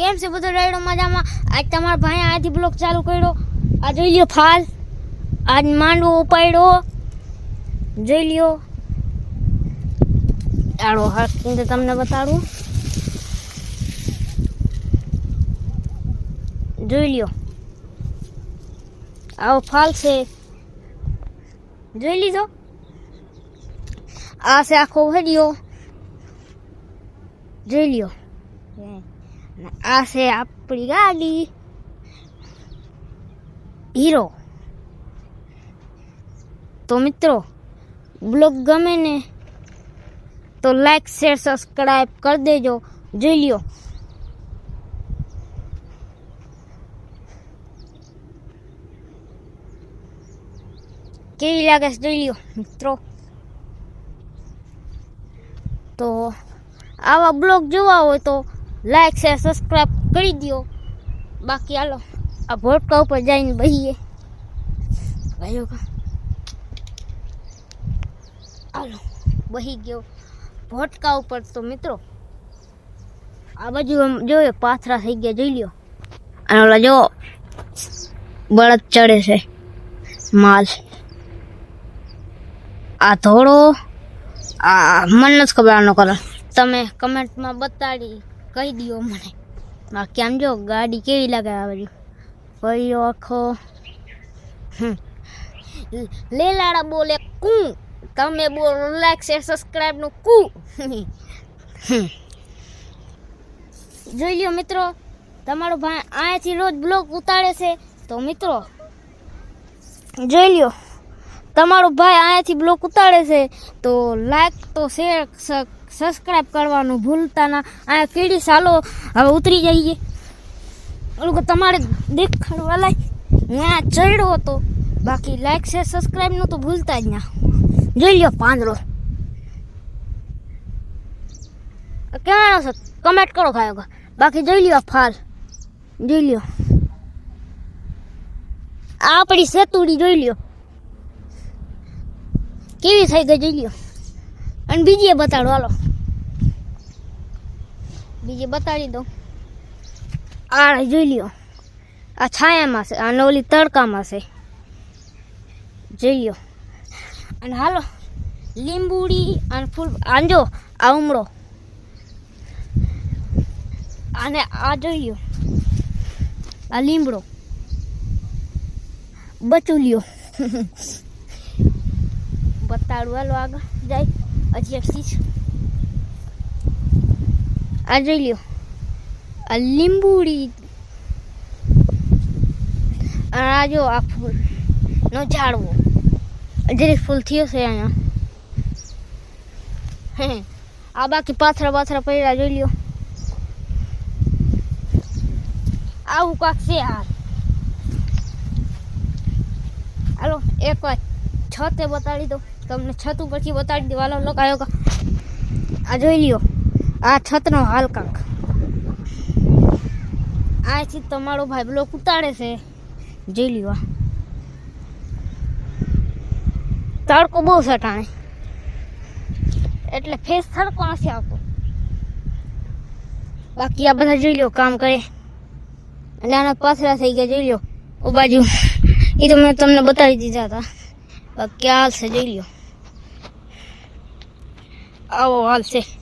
કેમ છે બધો રાયડો મજામાં? આજ તમારા ભાઈ આથી બ્લોક ચાલુ કર્યો. આ જોઈ લ્યો ફાલ. આજ માંડવો ઉપાડ્યો. જોઈ લ્યો. આડો હાથ તમને બતાડું. જોઈ લ્યો. આવો ફાલ છે. જોઈ લીધો? આ છે આખો હરિયો જોઈ લ્યો. આ છે આપણી ગાડી તો મિત્રો બ્લોગ ગમે તો લાઈક શેર સબસ્ક્રાઈબ કરી દેજો જોઈ લ્યો કેવી લાગે જોઈ લ્યો મિત્રો તો આવા બ્લોગ જોવા હોય તો લાઈક શેર સબસ્ક્રાઈબ કરી દો બાકી હાલો, આ ભોટકા ઉપર જઈને બહીએ. ભાઈઓ કા. હાલો, બહી ગયો. ભોટકા ઉપર તો મિત્રો, આ બાજુ આમ જોયો, પાથરા થઈ ગયા, જોઈ લ્યો. અને ઓલા જો, બળદ ચડે છે, માલ. આ ધોળો, આ મને નથી ખબર આનો કલર તમે કમેન્ટમાં બતાડી. કહી દો મને. બાકી આમ જો ગાડી કેવી લાગે આ બાજુ ફર્યો આખો. લેલાડા બોલે કુ. તમે બોલો લાઈક શેર સબસ્ક્રાઇબનું કુ. જોઈ લ્યો મિત્રો, તમારો ભાઈ અહીંયાથી રોજ બ્લોગ ઉતારે છે. તો મિત્રો, જોઈ લ્યો, તમારો ભાઈ અહીંયાથી બ્લોક ઉતારે છે. તો લાઈક તો શેર સબસ્ક્રાઈબ કરવાનું ભૂલતા ના. આ કીડી સાલો હવે ઉતરી જઈએ ઓલું કે તમારે દેખાડવા લાય ત્યાં ચડ્યો હતો. બાકી લાઈક શેર સબસ્ક્રાઈબનું તો ભૂલતા જ ના. જોઈ લ્યો પાંદરો કેવાનો છે? કમેન્ટ કરો ખાયો બાકી જોઈ લ્યો ફાલ. જોઈ લ્યો. આ આપણી સેતુડી જોઈ લ્યો. કેવી થઈ ગઈ જોઈ લ્યો. અને બીજી બતાડો, હાલો. બીજી બતાડી દઉં. આ જોઈ લ્યો. આ છાયામાં છે અને ઓલી તડકામાં છે. જોઈ લ્યો. અને હાલો, લીંબુડી અને ફૂલ આંજો આ ઉમળો. અને આ જોઈ લ્યો. આ લીમડો બચું લ્યો. બતાડું, હાલો આગળ જાય. હજી એક ચીજ આ જોઈ લ્યો આ લીંબુડી અને આ જો આ ફૂલ નો ઝાડવો જરીક ફૂલ થયો છે અહીંયા હે આ બાકી પાથરા પાથરા પડ્યા જોઈ લ્યો આવું કાક છે હાલ હાલો એક વાર છતે બતાડી દો તમને છત ઉપરથી બતાડી દો હાલો લોકો આવ્યો કા આ જોઈ લ્યો આ છતનો હાલ કાંક. આથી તમારો ભાઈ બ્લોક ઉતાડે છે. જોઈ આ. તડકો બહુ સટાણે એટલે ફેસ તડકો નથી આવતો. બાકી આ બધા જોઈ લ્યો કામ કરે. અને આના પાથરા થઈ ગયા, જોઈ લ્યો. ઓ બાજુ. એ તો મેં તમને બતાવી દીધા હતા. બાકી હાલ છે, જોઈ લ્યો. આવો હાલ છે.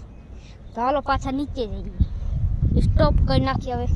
હાલો પાછા નીચે જઈએ. સ્ટોપ કરી નાખીએ હવે.